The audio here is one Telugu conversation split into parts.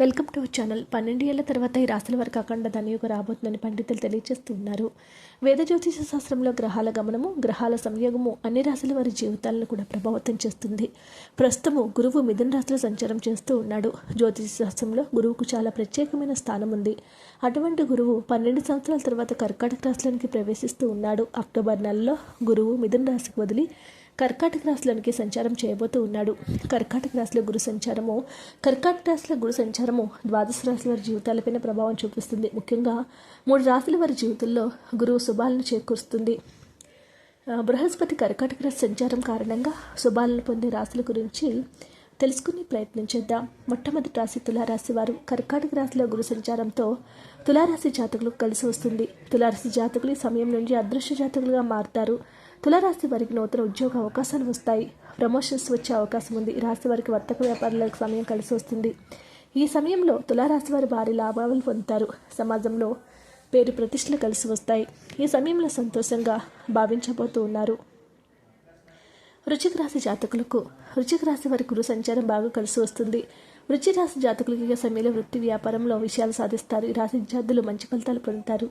Welcome to channel. పన్నెండు ఏళ్ళ తర్వాత ఈ రాశుల వరకు అఖండ ధనయుగ రాబోతుందని పండితులు తెలియజేస్తున్నారు. వేద జ్యోతిష శాస్త్రంలో గ్రహాల గమనము గ్రహాల సంయోగము అన్ని రాశుల వారి జీవితాలను కూడా ప్రభావితం చేస్తుంది. ప్రస్తుతము గురువు మిథున రాశిలో సంచారం చేస్తూ ఉన్నాడు. జ్యోతిష శాస్త్రంలో గురువుకు చాలా ప్రత్యేకమైన స్థానం ఉంది. అటువంటి గురువు పన్నెండు సంవత్సరాల తర్వాత కర్కాటక రాశిలోనికి ప్రవేశిస్తూ ఉన్నాడు. అక్టోబర్ నెలలో గురువు మిథున రాశికి వదిలి కర్కాటక రాశిలోనికి సంచారం చేయబోతూ ఉన్నాడు. కర్కాటక రాశిలో గురు సంచారము కర్కాటక రాశిలో గురు సంచారము ద్వాదశ రాశుల వారి జీవితాలపైన ప్రభావం చూపిస్తుంది. ముఖ్యంగా మూడు రాశుల వారి జీవితంలో గురువు శుభాలను చేకూరుస్తుంది. బృహస్పతి కర్కాటక రాశి సంచారం కారణంగా శుభాలను పొందే రాశుల గురించి తెలుసుకునే ప్రయత్నం చేద్దాం. మొట్టమొదటి రాశి తులారాశి వారు కర్కాటక రాశిలో గురు సంచారంతో తులారాశి జాతకులకు కలిసి వస్తుంది. తులారాశి జాతకులు ఈ సమయం నుండి అదృశ్య జాతకులుగా మారుతారు. తులారాశి వారికి నూతన ఉద్యోగ అవకాశాలు వస్తాయి. ప్రమోషన్స్ వచ్చే అవకాశం ఉంది. రాశి వారికి వర్తక వ్యాపారాలకు సమయం కలిసి వస్తుంది. ఈ సమయంలో తులారాశి వారు భారీ లాభాలు పొందుతారు. సమాజంలో పేరు ప్రతిష్టలు కలిసి వస్తాయి. ఈ సమయంలో సంతోషంగా భావించబోతూ ఉన్నారు. రుచికరాశి రాశి జాతకులకు రుచికరాశి రాశి వారి గురు సంచారం బాగా కలిసి వస్తుంది. రుచిరాశి రాశి జాతకులకు ఈ సమయంలో వృత్తి వ్యాపారంలో విషయాలు సాధిస్తారు. ఈ రాశి విద్యార్థులు మంచి ఫలితాలు పొందుతారు.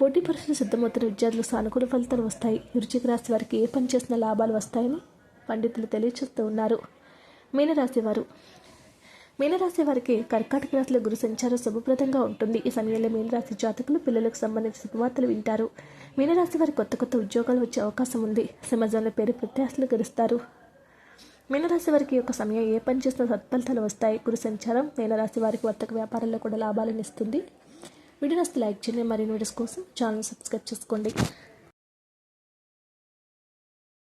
పోటీ పరీక్షలు సిద్ధమవుతున్న విద్యార్థులకు సానుకూల ఫలితాలు వస్తాయి. వృచ్చిక రాశి వారికి ఏ పని చేసినా లాభాలు వస్తాయని పండితులు తెలియచేస్తూ ఉన్నారు. మీనరాశి వారు. మీనరాశి వారికి కర్కాటక రాశిలో గురు సంచారం శుభప్రదంగా ఉంటుంది. ఈ సమయంలో మీనరాశి జాతకులు పిల్లలకు సంబంధించిన శుభవార్తలు వింటారు. మీనరాశి వారి కొత్త కొత్త ఉద్యోగాలు వచ్చే అవకాశం ఉంది. సమాజంలో పేరు ప్రత్యాశలు గెలుస్తారు. మీనరాశి వారికి ఒక యొక్క సమయం ఏ పని చేసినా సత్ఫలితాలు వస్తాయి. గురు సంచారం మీనరాశి వారికి వర్తక వ్యాపారంలో కూడా లాభాలను ఇస్తుంది. వీడియో లైక్ చేయండి మరిన్ని వీడియోస్ కోసం ఛానల్ సబ్స్క్రైబ్ చేసుకోండి.